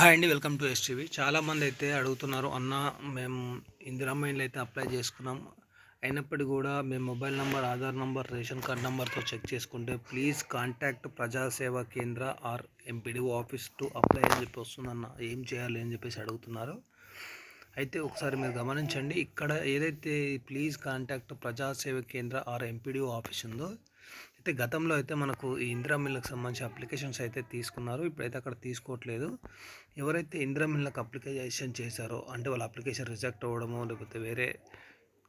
Hi అండి welcome to STV. చాలామంది అయితే అడుగుతున్నారు అన్న మేము ఇందిరమ్మ ఇండ్లు అయితే అప్లై చేసుకున్నాం. అయినప్పటికీ కూడా మేము mobile number Aadhaar number ration card నెంబర్తో చెక్ చేసుకుంటే ప్లీజ్ కాంటాక్ట్ ప్రజాసేవా కేంద్ర or MPDO office to apply అని చెప్పి వస్తుందన్న. ఏం చేయాలి అని చెప్పేసి అడుగుతున్నారు. అయితే ఒకసారి మీరు గమనించండి ఇక్కడ ఏదైతే ప్లీజ్ కాంటాక్ట్ ప్రజాసేవ కేంద్ర ఆర్ ఎంపీడీఓ ఆఫీస్ ఉందో అయితే గతంలో అయితే మనకు ఈ ఇందిరా మిల్లకు సంబంధించి అప్లికేషన్స్ అయితే తీసుకున్నారు. ఇప్పుడైతే అక్కడ తీసుకోవట్లేదు. ఎవరైతే ఇందిరా మిల్లకు అప్లికేషన్ చేశారో అంటే వాళ్ళ అప్లికేషన్ రిజెక్ట్ అవ్వడమో లేకపోతే వేరే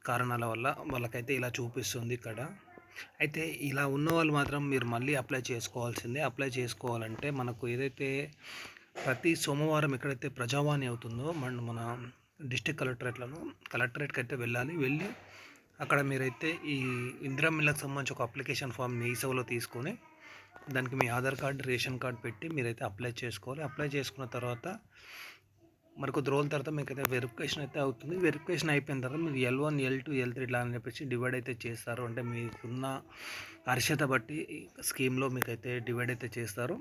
కారణాల వల్ల వాళ్ళకైతే ఇలా చూపిస్తుంది ఇక్కడ. అయితే ఇలా ఉన్న వాళ్ళు మాత్రం మీరు మళ్ళీ అప్లై చేసుకోవాల్సిందే. అప్లై చేసుకోవాలంటే మనకు ఏదైతే ప్రతి సోమవారం ఎక్కడైతే ప్రజావాణి అవుతుందో మన మన డిస్టిక్ కలెక్టరేట్లను కలెక్టరేట్కి అయితే వెళ్ళాలి. వెళ్ళి అక్కడ మీరైతే ఈ ఇందిరా మిల్లకు సంబంధించి ఒక అప్లికేషన్ ఫామ్ మీ సేవలో తీసుకొని దానికి మీ ఆధార్ కార్డు రేషన్ కార్డు పెట్టి మీరైతే అప్లై చేసుకోవాలి. అప్లై చేసుకున్న తర్వాత మరి కొద్ది రోజుల తర్వాత మీకు అయితే వెరిఫికేషన్ అయితే అవుతుంది. వెరిఫికేషన్ అయిపోయిన తర్వాత మీరు L one L two L three ఇలా అని చెప్పేసి డివైడ్ అయితే చేస్తారు. అంటే మీకున్న అర్హత బట్టి స్కీమ్లో మీకు అయితే డివైడ్ అయితే చేస్తారు.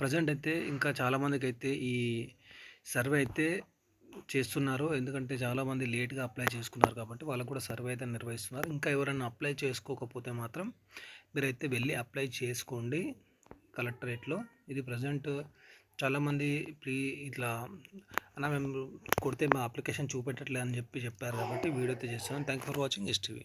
ప్రజెంట్ అయితే ఇంకా చాలామందికి అయితే ఈ సర్వే అయితే చేస్తున్నారు. ఎందుకంటే చాలామంది లేట్గా అప్లై చేసుకున్నారు కాబట్టి వాళ్ళకు కూడా సర్వే అయితే నిర్వహిస్తున్నారు. ఇంకా ఎవరైనా అప్లై చేసుకోకపోతే మాత్రం మీరైతే వెళ్ళి అప్లై చేసుకోండి కలెక్టరేట్లో. ఇది ప్రజెంట్ చాలామంది ప్రీ ఇట్లా అన్న మేము కొడితే మా అప్లికేషన్ చూపెట్టట్లే అని చెప్పి చెప్పారు కాబట్టి వీడియో అయితే చేస్తున్నాను. Thank for watching STV